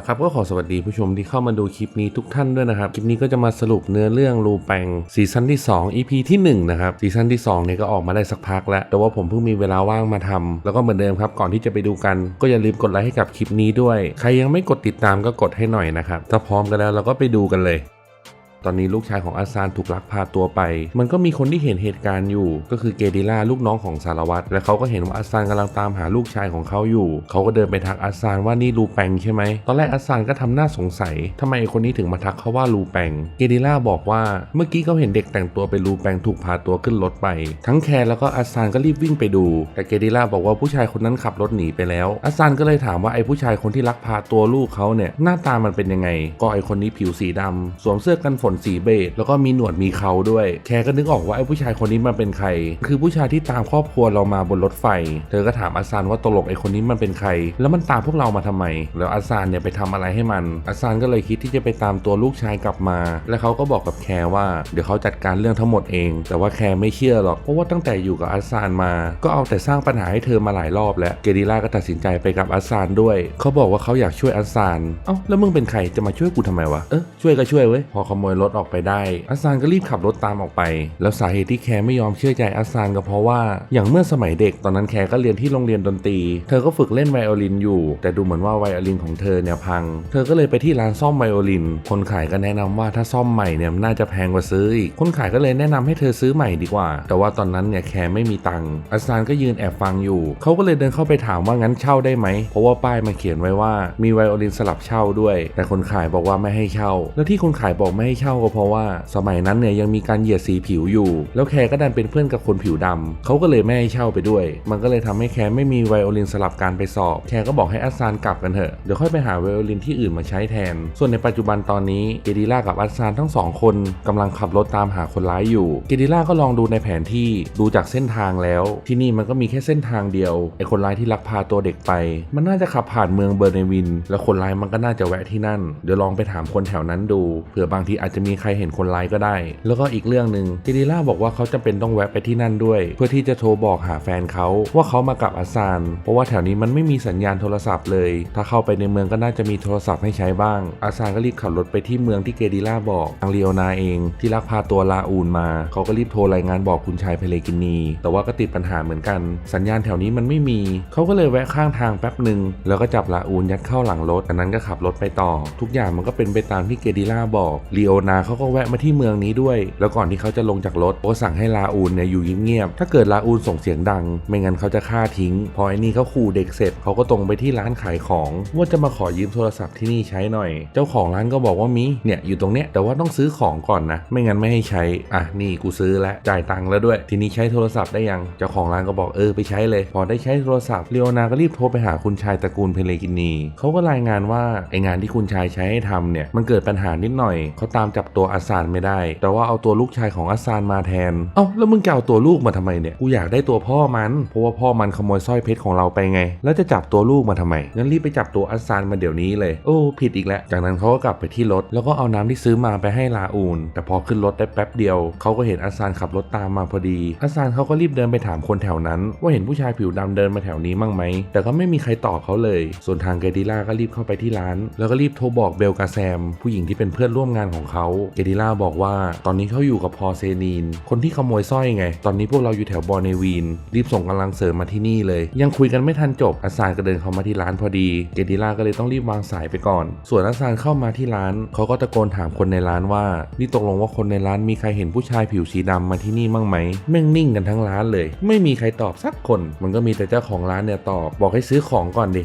ละครับก็ขอสวัสดีผู้ชมที่เข้ามาดูคลิปนี้ทุกท่านด้วยนะครับ คลิปนี้ก็จะมาสรุปเนื้อเรื่องรูแปงซีซั่นที่ 2 EP ที่1นะครับซีซั่นที่2เนี่ยก็ออกมาได้สักพักแล้ว แต่ว่าผมเพิ่งมีเวลาว่างมาทำแล้วก็เหมือนเดิมครับ ก่อนที่จะไปดูกัน ก็อย่าลืมกดไลค์ให้กับคลิปนี้ด้วย ใครยังไม่กดติดตามก็กดให้หน่อยนะครับถ้าพร้อมกันแล้วเราก็ไปดูกันเลย ตอนนี้ลูกชายของอาซานถูกลักพาตัวไป มันก็มีคนที่เห็นเหตุการณ์อยู่ ก็คือเกดิล่าลูกน้องของสารวัตร และเขาก็เห็นว่าอาซานกำลังตามหาลูกชายของเขาอยู่ เขาก็เดินไปทักอาซานว่านี่ลูแปงใช่ไหม ตอนแรกอาซานก็ทำหน้าสงสัยทำไมไอ้คนนี้ถึงมาทักเขาว่าลูแปง เกดิล่าบอกว่า เมื่อกี้เขาเห็นเด็กแต่งตัวเป็นลูแปงถูกพาตัวขึ้นรถไป ทั้งแคร์แล้วก็อาซานก็รีบวิ่งไปดู แต่เกดิล่าบอกว่าผู้ชายคนนั้นขับรถหนีไปแล้ว อาซานก็เลยถามว่าไอ้ผู้ชายคนที่ลักพาตัวลูกเขาเนี่ยหน้าตามันเป็นยังไง ก็ไอ้คนนี้ผิวสีดำสวมเสื้อกันฝนสีเบจแล้วก็มีหนวดมีเขาด้วย แคร์ก็นึกออกว่าไอ้ผู้ชายคนนี้มันเป็นใคร คือผู้ชายที่ตามครอบครัวเรามาบนรถไฟ เธอก็ถามอาซานว่าตกลงไอ้คนนี้มันเป็นใคร แล้วมันตามพวกเรามาทำไม แล้วอาซานเนี่ยไปทำอะไรให้มัน อาซานก็เลยคิดที่จะไปตามตัวลูกชายกลับมา และเขาก็บอกกับแคร์ว่าเดี๋ยวเขาจัดการเรื่องทั้งหมดเอง แต่ว่าแคร์ไม่เชื่อหรอก เพราะว่าตั้งแต่อยู่กับอาซานมา ก็เอาแต่สร้างปัญหาให้เธอมาหลายรอบแล้ว เกดิล่าก็ตัดสินใจไปกับอาซานด้วย เขาบอกว่าเขาอยากช่วยอาซาน เอ้าแล้วมึงเป็นใครจะมาช่วยกูทำไมวะ เออช่วยก็ช่วยเว้ย พอขโมยรถออกไปได้อาซานก็รีบขับรถตามออกไป แล้วสาเหตุที่แคร์ไม่ยอมเชื่อใจอาซานก็เพราะว่า อย่างเมื่อสมัยเด็กตอนนั้นแคร์ก็เรียนที่โรงเรียนดนตรี เธอก็ฝึกเล่นไวโอลินอยู่ แต่ดูเหมือนว่าไวโอลินของเธอเนี่ยพัง เธอก็เลยไปที่ร้านซ่อมไวโอลิน คนขายก็แนะนำว่าถ้าซ่อมใหม่เนี่ยน่าจะแพงกว่าซื้ออีก คนขายก็เลยแนะนำให้เธอซื้อใหม่ดีกว่า แต่ว่าตอนนั้นเนี่ยแคร์ไม่มีตังค์อาซานก็ยืนแอบฟังอยู่ เขาก็เลยเดินเข้าไปถามว่างั้นเช่าได้ไหม เพราะว่าป้ายมันเขียนไว้ว่ามีไวโอลินสลับเช่าด้วย แต่คนขายบอกว่าไม่ให้เช่า แล้วที่คนขายบอกไม่ให้เช่าก็เพราะว่าสมัยนั้นเนี่ยยังมีการเหยียดสีผิวอยู่ แล้วแคร์ก็ดันเป็นเพื่อนกับคนผิวดำเขาก็เลยไม่ให้เช่าไปด้วย มันก็เลยทำให้แคร์ไม่มีไวโอลินสลับการไปสอบ แคร์ก็บอกให้อาซานกลับกันเถอะ เดี๋ยวค่อยไปหาไวโอลินที่อื่นมาใช้แทน ส่วนในปัจจุบันตอนนี้เกดิล่ากับอาซานทั้งสองคนกำลังขับรถตามหาคนร้ายอยู่ เกดิล่าก็ลองดูในแผนที่ดูจากเส้นทางแล้ว ที่นี่มันก็มีแค่เส้นทางเดียวไอ้คนร้ายที่ลักพาตัวเด็กไป มันน่าจะขับผ่านเมืองเบอร์เนวิน แล้วคนร้ายมันก็น่าจะแวะที่นั่น เดี๋ยวลองไปถามคนแถวนั้นดูเผื่อบางทีอาจจะมีใครเห็นคนร้ายก็ได้ แล้วก็อีกเรื่องหนึ่งเกดิล่าบอกว่าเขาจะเป็นต้องแวะไปที่นั่นด้วย เพื่อที่จะโทรบอกหาแฟนเขาว่าเขามากับอาซาน เพราะว่าแถวนี้มันไม่มีสัญญาณโทรศัพท์เลย ถ้าเข้าไปในเมืองก็น่าจะมีโทรศัพท์ให้ใช้บ้าง อาซานก็รีบขับรถไปที่เมืองที่เกดิล่าบอกทางเลียนาเองที่ลักพาตัวลาอูนมา เขาก็รีบโทรรายงานบอกคุณชายเพเลกินี แต่ว่าก็ติดปัญหาเหมือนกัน สัญญาณแถวนี้มันไม่มี เขาก็เลยแวะข้างทางแป๊บหนึ่งแล้วก็จับลาอูนยัดเข้าหลังรถจากนั้นก็ขับรถไปต่อ ทุกอย่างมันก็เป็นไปตามที่เกดิล่าบอกลีโอนาเขาก็แวะมาที่เมืองนี้ด้วย แล้วก่อนที่เขาจะลงจากรถโอสั่งให้ลาอูนเนี่ยอยู่เงียบๆถ้าเกิดลาอูนส่งเสียงดัง ไม่งั้นเขาจะฆ่าทิ้ง พอไอ้นี่เขาขู่เด็กเสร็จเขาก็ตรงไปที่ร้านขายของว่าจะมาขอยืมโทรศัพท์ที่นี่ใช้หน่อย เจ้าของร้านก็บอกว่ามีเนี่ยอยู่ตรงเนี้ยแต่ว่าต้องซื้อของก่อนนะ ไม่งั้นไม่ให้ใช้อะนี่กูซื้อแล้วจ่ายตังค์แล้วด้วย ทีนี้ใช้โทรศัพท์ได้ยังเจ้าของร้านก็บอกเออไปใช้เลย พอได้ใช้โทรศัพท์เลโอนาก็รีบโทรไปหาคุณชายตระกูลเพเลกินีเขาก็รายงานว่าไองานที่คุณชายใช้ให้ทำเนี่ยมันเกิดปัญหานิดหน่อยเขาตามจับตัวอาซานไม่ได้ แต่ว่าเอาตัวลูกชายของอาซานมาแทน เอ้าแล้วมึงจะเอาตัวลูกมาทำไมเนี่ย กูอยากได้ตัวพ่อมัน เพราะว่าพ่อมันขโมยสร้อยเพชรของเราไปไง แล้วจะจับตัวลูกมาทำไม งั้นรีบไปจับตัวอาซานมาเดี๋ยวนี้เลย โอ้ ผิดอีกแล้ว จากนั้นเขาก็กลับไปที่รถ แล้วก็เอาน้ำที่ซื้อมาไปให้ลาอูน แต่พอขึ้นรถได้แป๊บเดียว เขาก็เห็นอาซานขับรถตามมาพอดี อาซานเขาก็รีบเดินไปถามคนแถวนั้น ว่าเห็นผู้ชายผิวดำเดินมาแถวนี้มั่งไหม แต่ก็ไม่มีใครตอบเขาเลย ส่วนทางเกดิล่าก็รีบเข้าไปที่ร้าน แล้วก็รีบโทรบอกเบลกาแซม ผู้หญิงที่เป็นเพื่อนร่วมงานของเขาเกดิล่าบอกว่า ตอนนี้เขาอยู่กับพอเซนีน คนที่ขโมยสร้อยไง ตอนนี้พวกเราอยู่แถวบอร์เนวีน รีบส่งกำลังเสริมมาที่นี่เลย ยังคุยกันไม่ทันจบอาซานก็เดินเข้ามาที่ร้านพอดี เกดิล่าก็เลยต้องรีบวางสายไปก่อน ส่วนอาซานเข้ามาที่ร้านเขาก็ตะโกนถามคนในร้านว่า นี่ตกลงว่าคนในร้านมีใครเห็นผู้ชายผิวสีดำมาที่นี่มั่งไหมแม่งนิ่งกันทั้งร้านเลย ไม่มีใครตอบสักคน มันก็มีแต่เจ้าของร้านเนี่ยตอบ บอกให้ซื้อของก่อนดิ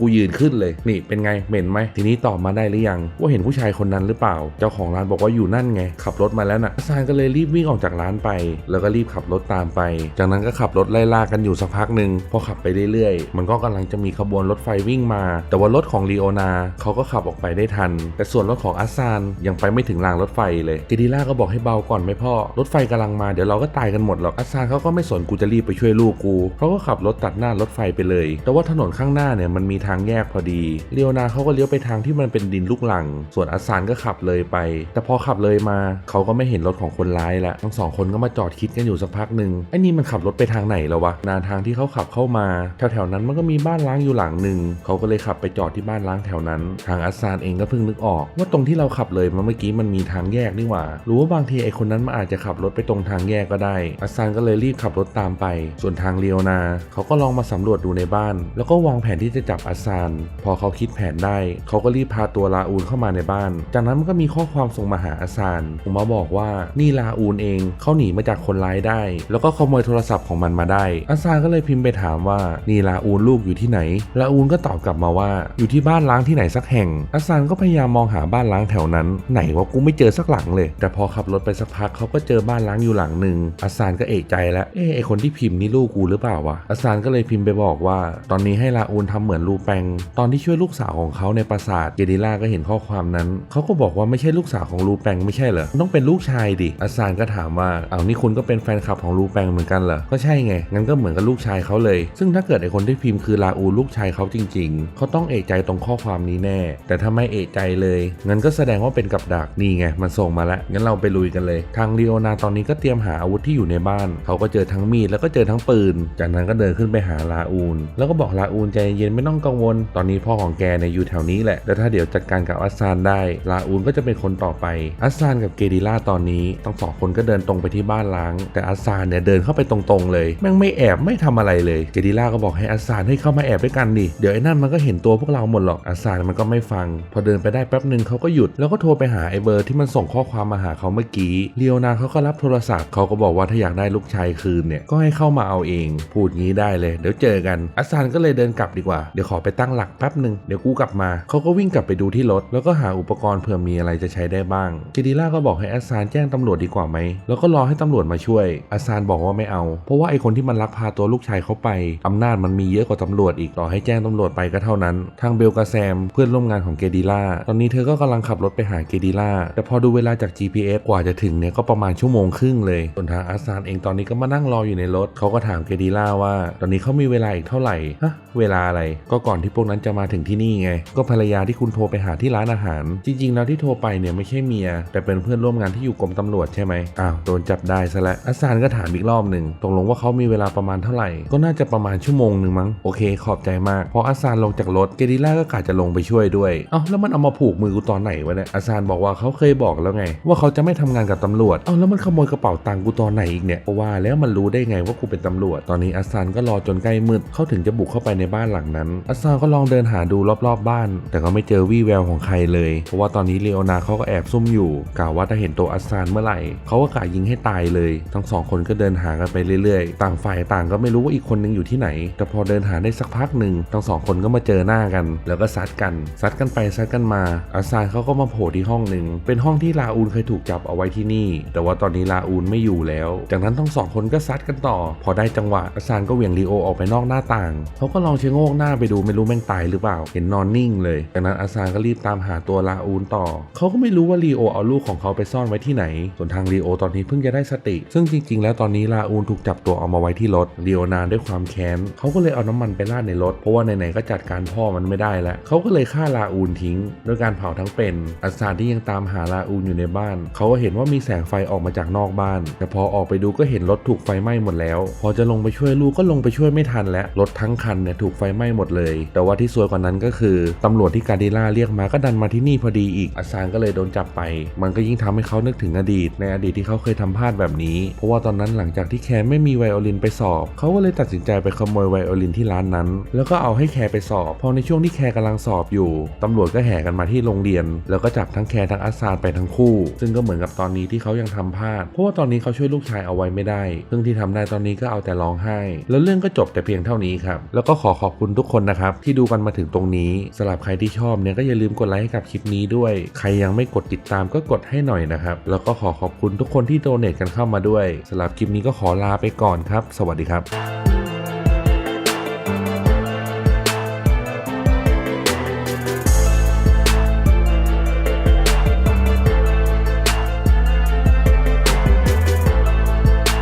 กูยืนขึ้นเลย นี่เป็นไงเหม็นไหมทีนี้ตอบมาได้หรือยัง ว่าเห็นผู้ชายคนนั้นหรือเปล่า เจ้าของร้านบอกว่าอยู่นั่นไง ขับรถมาแล้วน่ะอาซานก็เลยรีบวิ่งออกจากร้านไป แล้วก็รีบขับรถตามไป จากนั้นก็ขับรถไล่ล่ากันอยู่สักพักหนึ่งพอขับไปเรื่อยๆ มันก็กำลังจะมีขบวนรถไฟวิ่งมา แต่ว่ารถของลีโอนาเขาก็ขับออกไปได้ทัน แต่ส่วนรถของอาซานยังไปไม่ถึงรางรถไฟเลยเกดิล่าก็บอกให้เบาก่อนไหมพ่อ รถไฟกำลังมาเดี๋ยวเราก็ตายกันหมดหรอกอาซานเขาก็ไม่สนกูจะรีบไปช่วยลูกกูเขาก็ขับรถตัดหน้ารถไฟไปเลย แต่ว่าถนนข้างหน้าเนี่ยมันมีทางแยกพอดีลีโอนาเขาก็เลี้ยวไปทางที่มันเป็นดินลูกหลัง ส่วนอาซานก็ขับเลยไปแต่พอขับเลยมาเขาก็ไม่เห็นรถของคนร้ายละทั้งสองคนก็มาจอดคิดกันอยู่สักพักหนึ่งไอ้นี่มันขับรถไปทางไหนแล้ววะนาทางที่เขาขับเข้ามาแถวๆนั้นมันก็มีบ้านล้างอยู่หลังหนึ่งเขาก็เลยขับไปจอดที่บ้านล้างแถวนั้น ทางอัสซานเองก็เพิ่งนึกออก ว่าตรงที่เราขับเลยมาเมื่อกี้มันมีทางแยกนี่หว่ารู้ว่าบางทีไอ้คนนั้นมันอาจจะขับรถไปตรงทางแยกก็ได้ อัสซานก็เลยรีบขับรถตามไป ส่วนทางเลียวนาเขาก็ลองมาสำรวจดูในบ้าน แล้วก็วางแผนที่จะจับอัสซาน พอเขาคิดแผนได้ เขาก็รีบพาตัวลาอูนเข้ามาในบ้าน จากนั้นมันก็มีข้อความส่งมาหาอัสซานผมมาบอกว่านี่ลาอูนเองเขาหนีมาจากคนร้ายได้ แล้วก็ขโมยโทรศัพท์ของมันมาได้อัสซานก็เลยพิมพ์ไปถามว่านี่ลาอูนลูกอยู่ที่ไหนลาอูนก็ตอบกลับมาว่า อยู่ที่บ้านล้างที่ไหนสักแห่งอัสซานก็พยายามมองหาบ้านล้างแถวนั้น ไหนว่ากูไม่เจอสักหลังเลย แต่พอขับรถไปสักพักเขาก็เจอบ้านล้างอยู่หลังหนึ่งอัสซานก็เอกใจแล้วเออไอคนที่พิมพ์นี่ลูกกูหรือเปล่าวะอัสซานก็เลยพิมพ์ไปบอกว่า ตอนนี้ให้ลาอูนทำเหมือนลูแปงตอนที่ช่วยลูกสาวของเขาในปราสาทเจดิล่าก็เห็นข้อความนั้นเขาก็บอกว่าไม่ใช่ลูกสาวของลูแปงไม่ใช่เหรอต้องเป็นลูกชายดิอัสซานก็ถามว่าเอานี่คุณก็เป็นแฟนคลับของลูแปงเหมือนกันเหรอก็ใช่ไงงั้นก็เหมือนกับลูกชายเขาเลย ซึ่งถ้าเกิดไอคนที่พิมพ์คือลาอูลูกชายเขาจริง ๆเขาต้องเอกใจตรงข้อความนี้แน่ แต่ถ้าไม่เอกใจเลยงั้นก็แสดงว่าเป็นกับดักนี่ไงมันส่งมาแล้วงั้นเราไปลุยกันเลย ทางลีโอนาตอนนี้ก็เตรียมหาอาวุธที่อยู่ในบ้าน เขาก็เจอทั้งมีดแล้วก็เจอทั้งปืน จากนั้นก็เดินขึ้นไปหาลาอูน แล้วก็บอกลาอูนใจเย็นไม่ต้องกังวล ตอนนี้พ่อของแกเนี่ยอยู่แถวนี้แหละแล้วถ้าเดี๋ยวจัดการกับอัสซานได้ ลาอูนก็จะเป็นคนต่อไปอัสซานกับเกดิล่าตอนนี้ทั้งสองคนก็เดินตรงไปที่บ้านล้าง แต่อัสซานเนี่ยเดินเข้าไปตรงๆเลยแม่งไม่แอบไม่ทำอะไรเลยเกดิล่าก็บอกให้อัสซานให้เข้ามาแอบด้วยกันดิเดี๋ยวไอ้นั่นมันก็เห็นตัวพวกเราหมดหรอกอัสซานมันก็ไม่ฟัง พอเดินไปได้แป๊บหนึ่งเขาก็หยุดแล้วก็โทรไปหาไอ้เบอร์ที่มันส่งข้อความมาหาเขาเมื่อกี้เลียวนาเขาก็รับโทรศัพท์เขาก็บอกว่าถ้าอยากได้ลูกชายคืนเนี่ยก็ให้เข้ามาเอาเอง พูดงี้ได้เลย เดี๋ยวเจอกันอัสซานก็เลยเดินกลับดีกว่าเดี๋ยวขอไปตั้งหลักแป๊บหนึ่งเดี๋ยวกูกลับมาเขาก็วิ่งกลับไปดูที่รถแล้วก็หาอุปกรณ์เผื่อมีอะไรจะใช้ได้บ้างเจดิล่าก็บอกให้อัสซานแจ้งตำรวจดีกว่าไหม แล้วก็รอให้ตำรวจมาช่วยอัสซานบอกว่าไม่เอา เพราะว่าไอคนที่มันลักพาตัวลูกชายเขาไป อำนาจมันมีเยอะกว่าตำรวจอีกรอให้แจ้งตำรวจไปก็เท่านั้น ทางเบลกาแซมเพื่อนร่วมงานของเกดิล่า ตอนนี้เธอก็กำลังขับรถไปหาเกดิล่า แต่พอดูเวลาจาก GPS กว่าจะถึงเนี่ยก็ประมาณชั่วโมงครึ่งเลย ส่วนทางอัสซานเองตอนนี้ก็มานั่งรออยู่ในรถ เขาก็ถามเกดิล่าว่า ตอนนี้เขามีเวลาอีกเท่าไหร่ ฮะ เวลาอะไร ก็ก่อนที่พวกนั้นจะมาถึงที่นี่ไง ก็ภรรยาที่คุณโทรไปหาที่ร้านอาหาร จริง ๆ แล้วที่โทรไปเนี่ยไม่ใช่เมีย แต่เป็นเพื่อนร่วมงานที่อยู่กรมตำรวจใช่ไหมอ้าวโดนจับได้ซะแล้วอัสซานก็ถามอีกรอบหนึ่งตกลงว่าเขามีเวลาประมาณเท่าไหร่ ก็น่าจะประมาณชั่วโมงหนึ่งมั้งโอเค ขอบใจมากพออัสซานลงจากรถเกดิล่าก็กะจะลงไปช่วยด้วยเอ้าแล้วมันเอามาผูกมือกูตอนไหนวะเนี่ยอัสซานบอกว่าเขาเคยบอกแล้วไง ว่าเขาจะไม่ทำงานกับตำรวจเอ้าแล้วมันขโมยกระเป๋าตังค์กูตอนไหนอีกเนี่ยเพราะว่าแล้วมันรู้ได้ไงว่ากูเป็นตำรวจ ตอนนี้อัสซานก็รอจนใกล้มืดเขาถึงจะบุกเข้าไปในบ้านหลังนั้นอัสซานก็ลองเดินหาดูรอบๆบ้าน แต่ก็ไม่เจอวี่แววของใครเลย เพราะว่าตอนนี้เลโอนาเขาก็แอบซุ่มอยู่กล่าวว่าถ้าเห็นตัวอัสซานเมื่อไหร่เขาก็กะยิงให้ตายเลย ทั้งสองคนก็เดินหากันไปเรื่อยๆ ต่างฝ่ายต่างก็ไม่รู้ว่าอีกคนนึงอยู่ที่ไหน แต่พอเดินหาได้สักพักหนึ่งทั้งสองคนก็มาเจอหน้ากัน แล้วก็ซัดกันซัดกันไปซัดกันมาอัสซานเขาก็มาโผล่ที่ห้องหนึ่งเป็นห้องที่ลาอูนเคยถูกจับเอาไว้ที่นี่ แต่ว่าตอนนี้ลาอูนไม่อยู่แล้ว จากนั้นทั้งสองคนก็ซัดกันต่อ พอได้จังหวะอัสซานก็เหวี่ยงลีโอออกไปนอกหน้าต่างเขาก็ลองเชะโงกหน้าไปดูไม่รู้แม่งตายหรือเปล่า เห็นนอนนิ่งเลยจากนั้นอัสซานก็รีบตามหาตัวลาอูนต่อเขาก็ไม่รู้ว่าลีโอเอาลูกของเขาไปซ่อนไว้ที่ไหน ส่วนทางลีโอตอนนี้เพิ่งจะได้สติ ซึ่งจริง ๆ แล้วตอนนี้ลาอูนถูกจับตัวเอามาไว้ที่รถลีโอนานด้วยความแค้นเขาก็เลยเอาน้ำมันไปราดในรถ เพราะว่าไหนๆก็จัดการพ่อมันไม่ได้แล้วเขาก็เลยฆ่าลาอูนทิ้งด้วยการเผาทั้งเป็นอัสซานที่ยังตามหาลาอูนอยู่ในบ้าน เขาก็เห็นว่ามีแสงไฟออกมาจากนอกบ้าน แต่พอออกไปดูก็เห็นรถถูกไฟไหม้หมดแล้ว พอจะลงไปช่วยลูกก็ลงไปช่วยไม่ทันแล้วรถทั้งคันเนี่ยถูกไฟไหม้หมดเลย แต่ว่าที่ซวยกว่านั้นก็คือตำรวจที่กาดิล่าเรียกมาก็ดันมาที่นี่พอดีอีกอัสซานก็เลยโดนจับไป มันก็ยิ่งทำให้เขานึกถึงอดีต ในอดีตที่เขาเคยทำพลาดแบบนี้ เพราะว่าตอนนั้นหลังจากที่แคนไม่มีไวโอลินไปสอบ เขาก็เลยตัดสินใจไปขโมยไวโอลินที่ร้านนั้น แล้วก็เอาให้แคร์ไปสอบ พอในช่วงที่แคร์กำลังสอบอยู่ตำรวจก็แห่กันมาที่โรงเรียน แล้วก็จับทั้งแคร์ทั้งอัสซานไปทั้งคู่ ซึ่งก็เหมือนกับตอนนี้ที่เขายังทำพลาด เพราะว่าตอนนี้เขาช่วยลูกชายเอาไว้ไม่ได้ ซึ่งที่ทำได้ตอนนี้ก็เอาแต่ร้องไห้ แล้วเรื่องก็จบแต่เพียงเท่านี้ครับ แล้วก็ขอขอบคุณทุกคนนะครับที่ดูกันมาถึงตรงนี้สำหรับใครที่ชอบเนี่ยก็อย่าลืมกดไลค์ให้กับคลิปนี้ด้วย ใครยังไม่กดติดตามก็กดให้หน่อยนะครับ แล้วก็ขอขอบคุณทุกคนที่โดเนทกันเข้ามาด้วยสำหรับคลิปนี้ก็ขอลาไปก่อนครับ สวัสดีครับ